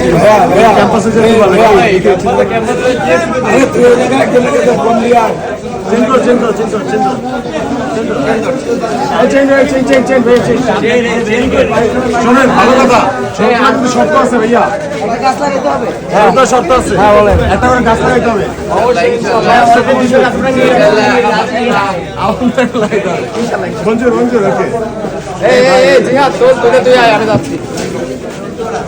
ক্যাম্পাসে যে ভালো শর্ত আছে ভাইয়া শর্ত আছে তুই আমি যাচ্ছি।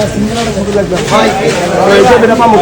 আয় জিহাদ আয়। আসে আসে এইটা বেটা পাবো